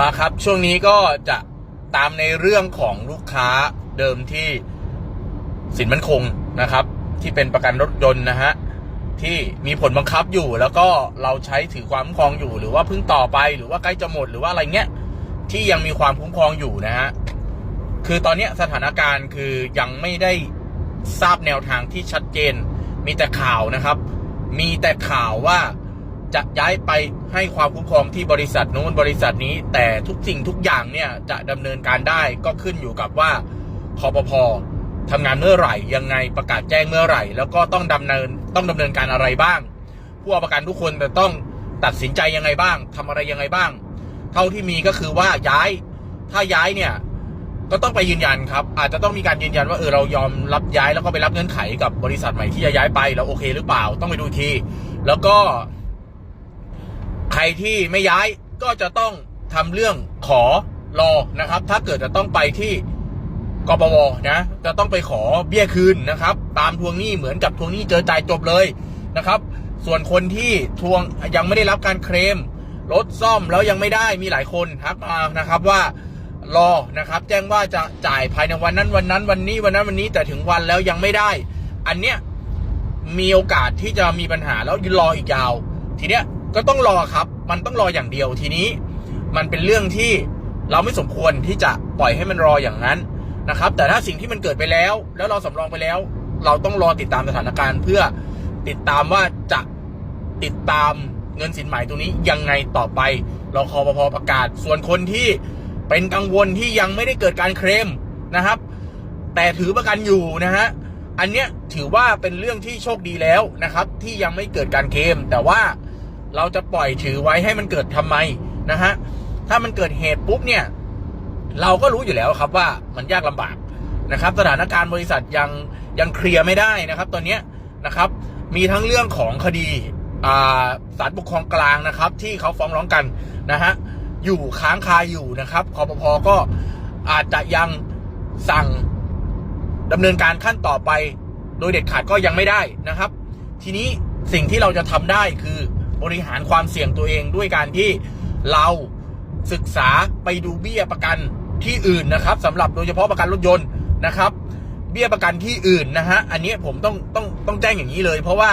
มาครับ ช่วงนี้ก็จะตามในเรื่องของลูกค้าเดิมที่สินมั่นคงนะครับ ที่เป็นประกันรถยนต์นะฮะที่มีผลบังคับอยู่แล้วก็เราใช้ถือความคุ้มครองอยู่ หรือว่าเพิ่งต่อไปหรือว่าใกล้จะหมดหรือว่าอะไรเงี้ยที่ยังมีความคุ้มครองอยู่นะฮะคือตอนนี้สถานการณ์คือยังไม่ได้ทราบแนวทางที่ชัดเจน มีแต่ข่าวนะครับ มีแต่ข่าวว่า จะย้ายไปให้ความคุ้มครองที่บริษัทนู้นบริษัทนี้ แต่ทุกสิ่งทุกอย่างเนี่ยจะดำเนินการได้ก็ขึ้นอยู่กับว่าคอปพทำงานเมื่อไหร่ยังไงประกาศแจ้งเมื่อไหร่ แล้วก็ต้องดำเนินต้องดำเนินการอะไรบ้าง ผู้เอาประกันทุกคนจะต้องตัดสินใจยังไงบ้างทำอะไรยังไงบ้าง เท่าที่มีก็คือว่าย้ายถ้าย้ายเนี่ยก็ต้องไปยืนยันครับ อาจจะต้องมีการยืนยันว่าเออเรายอมรับย้ายแล้วก็ไปรับเงื่อนไขกับบริษัทใหม่ที่จะย้ายไปแล้วโอเคหรือเปล่า ต้องไปดูที แล้วก็ รที่ไม่ย้ายก็จะต้องทำเรื่องขอรอนะครับ ถ้าเกิดจะต้องไปที่กปวนะจะต้องไปขอเบี้ยคืนนะครับ ตามทวงหนี้เหมือนกับทวงหนี้เจอจ่ายจบเลยนะครับ ส่วนคนที่ทวงยังไม่ได้รับการเคลมรถซ่อมแล้วยังไม่ได้มีหลายคนทักมานะครับว่ารอนะครับ แจ้งว่าจะจ่ายภายในวันนั้นวันนั้นวันนี้วันนั้นวันนี้แต่ถึงวันแล้วยังไม่ได้ อันเนี้ยมีโอกาสที่จะมีปัญหาแล้วรออีกยาว ทีเนี้ย ก็ต้องรอครับ มันต้องรออย่างเดียวทีนี้ มันเป็นเรื่องที่เราไม่สมควรที่จะปล่อยให้มันรออย่างนั้นนะครับ แต่ถ้าสิ่งที่มันเกิดไปแล้ว แล้วเราสำรองไปแล้ว เราต้องรอติดตามสถานการณ์เพื่อติดตามว่าจะติดตามเงินสินใหม่ตรงนี้ยังไงต่อไปรอคอปพประกาศ ส่วนคนที่เป็นกังวลที่ยังไม่ได้เกิดการเคลมนะครับ แต่ถือประกันอยู่นะฮะอันเนี้ยถือว่าเป็นเรื่องที่โชคดีแล้วนะครับ ที่ยังไม่เกิดการเคลมแต่ว่า เราจะปล่อยถือไว้ให้มันเกิดทำไมนะฮะถ้ามันเกิดเหตุปุ๊บเนี่ย เราก็รู้อยู่แล้วครับว่ามันยากลำบากนะครับ สถานการณ์บริษัทยังยังเคลียร์ไม่ได้นะครับ ตอนนี้นะครับ มีทั้งเรื่องของคดีศาลปกครองกลางนะครับ ที่เขาฟ้องร้องกันนะฮะอยู่ค้างคาอยู่นะครับคอปพก็อาจจะยังสั่งดำเนินการขั้นต่อไป โดยเด็ดขาดก็ยังไม่ได้นะครับ ทีนี้สิ่งที่เราจะทำได้คือ บริหารความเสี่ยงตัวเองด้วยการที่เราศึกษาไปดูเบี้ยประกันที่อื่นนะครับสำหรับโดยเฉพาะประกันรถยนต์นะครับ เบี้ยประกันที่อื่นนะฮะอันนี้ผมต้องต้องต้องแจ้งอย่างนี้เลย เพราะว่า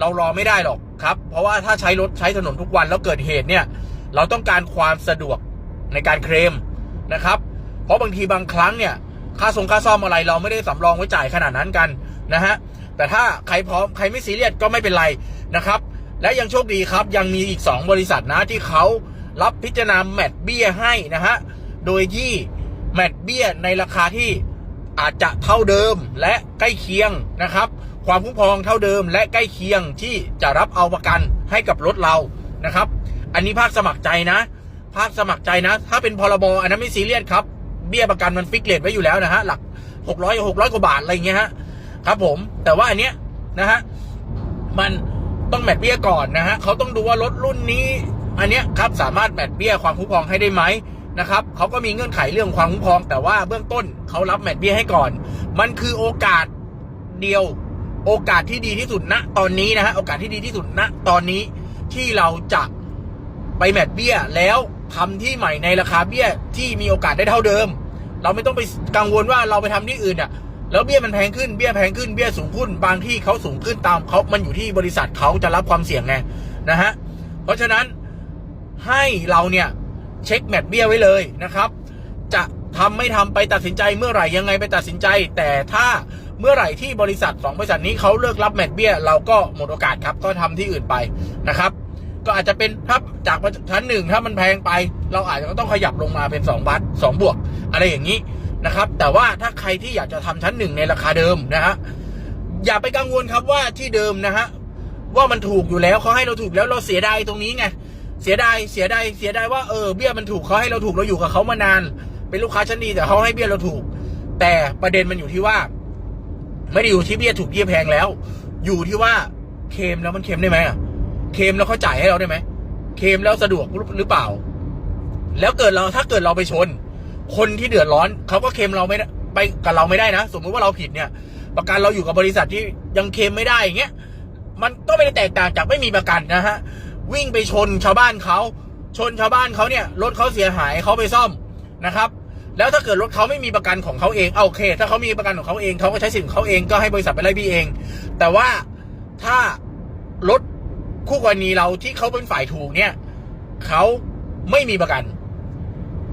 เรารอไม่ได้หรอกครับ เพราะว่าถ้าใช้รถใช้ถนนทุกวันแล้วเกิดเหตุเนี่ยเราต้องการความสะดวกในการเคลมนะครับ เพราะบางทีบางครั้งเนี่ยค่าส่งค่าซ่อมอะไรเราไม่ได้สำรองไว้จ่ายขนาดนั้นกันนะฮะแต่ถ้าใครพร้อมใครไม่ซีเรียสก็ไม่เป็นไรนะครับ และยังโชคดีครับ ยังมีอีก 2 บริษัทนะที่เขารับพิจารณาแมตช์เบี้ยให้นะฮะ โดยที่แมตช์เบี้ยในราคาที่อาจจะเท่าเดิมและใกล้เคียงนะครับ ความคุ้มครองเท่าเดิมและใกล้เคียงที่จะรับเอาประกันให้กับรถเรานะครับ อันนี้ภาคสมัครใจนะ ภาคสมัครใจนะ ถ้าเป็นพรบอันนั้นไม่ซีเรียสครับ เบี้ยประกันมันฟิกเรทไว้อยู่แล้วนะฮะหลักหกร้อยหกร้อยกว่าบาทอะไรเงี้ยฮะครับผมแต่ว่าอันเนี้ยนะฮะมัน ต้องแมทเบี้ยก่อนนะฮะเขาต้องดูว่ารถรุ่นนี้ อันเนี้ยครับสามารถแมทเบี้ยความคุ้มครองให้ได้ไหมนะครับเขาก็มีเงื่อนไขเรื่องความคุ้มครอง แต่ว่าเบื้องต้นเขารับแมทเบี้ยให้ก่อน มันคือโอกาสเดียว โอกาสที่ดีที่สุดณตอนนี้นะฮะโอกาสที่ดีที่สุดณตอนนี้ที่เราจะไปแมทเบี้ยแล้วทำที่ใหม่ในราคาเบี้ยที่มีโอกาสได้เท่าเดิม เราไม่ต้องไปกังวลว่าเราไปทำที่อื่นอะ แล้วเบี้ยมันแพงขึ้นเบี้ยแพงขึ้นเบี้ยสูงขึ้น บางที่เขาสูงขึ้นตามเขามันอยู่ที่บริษัทเขาจะรับความเสี่ยงไงนะฮะเพราะฉะนั้นให้เราเนี่ยเช็คแมทเบี้ยไว้เลยนะครับ จะทำไม่ทำไปตัดสินใจเมื่อไหร่ยังไงไปตัดสินใจ แต่ถ้าเมื่อไหร่ที่บริษัทสองบริษัทนี้เขาเลิกรับแมทเบี้ย เราก็หมดโอกาสครับก็ทำที่อื่นไปนะครับ ก็อาจจะเป็นถ้าจากชั้นหนึ่งถ้ามันแพงไป เราอาจจะต้องขยับลงมาเป็น2บัตสองบวก อะไรอย่างนี้ นะครับ แต่ว่าถ้าใครที่อยากจะทำชั้นหนึ่งในราคาเดิมนะฮะอย่าไปกังวลครับว่าที่เดิมนะฮะว่ามันถูกอยู่แล้วเขาให้เราถูกแล้วเราเสียดายตรงนี้ไงเสียดายเสียดายเสียดายว่าเออเบี้ยมันถูกเขาให้เราถูกเราอยู่กับเขามานาน เป็นลูกค้าชั้นดีแต่เขาให้เบี้ยเราถูก แต่ประเด็นมันอยู่ที่ว่า ไม่ได้อยู่ที่เบี้ยถูกเบี้ยแพงแล้ว อยู่ที่ว่าเคลมแล้วมันเคลมได้ไหมอะเคลมแล้วเขาจ่ายให้เราได้ไหมเคลมแล้วสะดวกหรือเปล่า แล้วเกิดเราถ้าเกิดเราไปชน คนที่เดือดร้อนเขาก็เคลมเราไม่ได้ไปกับเราไม่ได้นะ สมมุติว่าเราผิดเนี่ย ประกันเราอยู่กับบริษัทที่ยังเคลมไม่ได้อย่างเงี้ยมันก็ไม่ได้แตกต่างจากไม่มีประกันนะฮะวิ่งไปชนชาวบ้านเขาชนชาวบ้านเขาเนี่ยรถเขาเสียหายเขาไปซ่อมนะครับ แล้วถ้าเกิดรถเขาไม่มีประกันของเขาเองเอาโอเค ถ้าเขามีประกันของเขาเองเขาก็ใช้สิทธิ์ของเขาเองก็ให้บริษัทไปไล่บี้เอง แต่ว่าถ้ารถคู่กรณีเราที่เขาเป็นฝ่ายถูกเนี่ยเขาไม่มีประกัน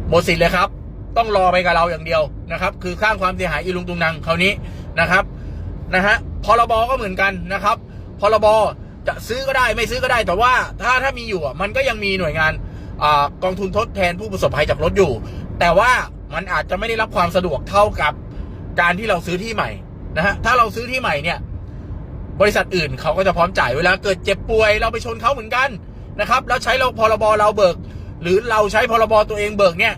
หมดสิทธิ์เลยครับ ต้องรอไปกับเราอย่างเดียวนะครับ คือสร้างความเสียหายอีลุงตุงนังคราวนี้นะครับนะฮะพรบก็เหมือนกันนะครับพรบจะซื้อก็ได้ไม่ซื้อก็ได้แต่ว่าถ้าถ้ามีอยู่อะมันก็ยังมีหน่วยงานอกองทุนทดแทนผู้ประสบภัยจากรถอยู่ แต่ว่ามันอาจจะไม่ได้รับความสะดวกเท่ากับการที่เราซื้อที่ใหม่นะฮะถ้าเราซื้อที่ใหม่เนี่ย บริษัทอื่นเขาก็จะพร้อมจ่ายเวลาเกิดเจ็บป่วยเราไปชนเขาเหมือนกันนะครับ แล้วใช้เราพรบเราเบิก หรือเราใช้พรบตัวเองเบิกเนี่ย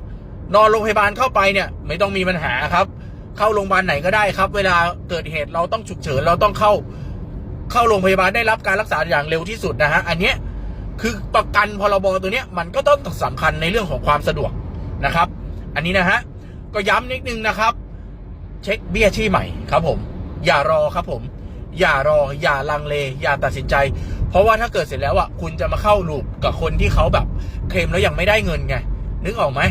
นอนโรงพยาบาลเข้าไปเนี่ย ไม่ต้องมีปัญหาครับ เข้าโรงพยาบาลไหนก็ได้ครับ เวลาเกิดเหตุเราต้องฉุกเฉินเราต้องเข้า เข้าโรงพยาบาลได้รับการรักษาอย่างเร็วที่สุดนะฮะอันเนี้ยคือประกันพรบตัวเนี้ยมันก็ต้องสำคัญในเรื่องของความสะดวกนะครับ อันนี้นะฮะก็ย้ำนิดนึงนะครับ เช็คเบี้ยที่ใหม่ครับผม อย่ารอครับผม อย่ารออย่าลังเล อย่าตัดสินใจ เพราะว่าถ้าเกิดเสร็จแล้วอะคุณจะมาเข้าลูปกับคนที่เขาแบบ เคลมแล้วยังไม่ได้เงินไงนึกออกไหม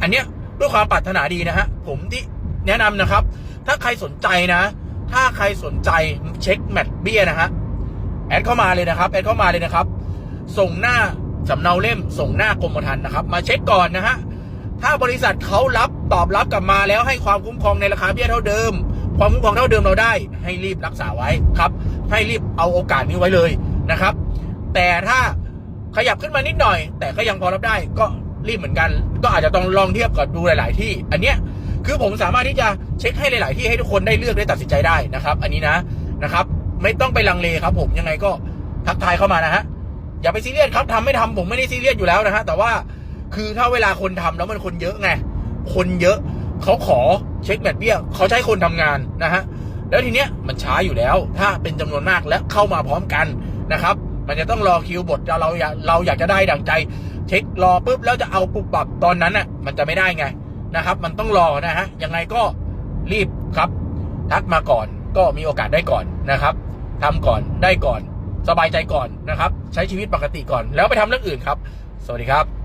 อันเนี้ยด้วยความปรารถนาดีนะฮะผมที่แนะนำนะครับ ถ้าใครสนใจนะ ถ้าใครสนใจเช็คแมทเบี้ยนะฮะแอดเข้ามาเลยนะครับแอดเข้ามาเลยนะครับ ส่งหน้าสำเนาเล่มส่งหน้ากรมธรรม์นะครับ มาเช็คก่อนนะฮะถ้าบริษัทเขารับตอบรับกลับมาแล้วให้ความคุ้มครองในราคาเบี้ยเท่าเดิม ความคุ้มครองเท่าเดิมเราได้ ให้รีบรักษาไว้ครับ ให้รีบเอาโอกาสนี้ไว้เลยนะครับ แต่ถ้าขยับขึ้นมานิดหน่อย แต่ก็ยังพอรับได้ก็ รีบเหมือนกัน ก็อาจจะต้องลองเทียบกับดูหลาย ๆ ที่ อันเนี้ยคือผมสามารถที่จะเช็คให้หลาย ๆ ที่ให้ทุกคนได้เลือกได้ตัดสินใจได้นะครับ อันนี้นะนะครับ ไม่ต้องไปลังเลครับ ผมยังไงก็ทักทายเข้ามานะฮะอย่าไปซีเรียสครับทำไม่ทำผมไม่ได้ซีเรียสอยู่แล้วนะฮะแต่ว่าคือถ้าเวลาคนทำแล้วมันคนเยอะไงคนเยอะเขาขอเช็คแบตเบี้ยเขาใช้คนทำงานนะฮะแล้วทีเนี้ยมันช้าอยู่แล้ว ถ้าเป็นจำนวนมากและเข้ามาพร้อมกันนะครับ มันจะต้องรอคิวบทเราอยากเราอยากจะได้ดังใจ เช็ครอปุ๊บแล้วจะเอาปุบปับตอนนั้นอะ มันจะไม่ได้ไงนะครับ มันต้องรอนะฮะยังไงก็รีบครับทักมาก่อนก็มีโอกาสได้ก่อนนะครับทำก่อนได้ก่อน สบายใจก่อนนะครับ ใช้ชีวิตปกติก่อนแล้วไปทำเรื่องอื่นครับ สวัสดีครับ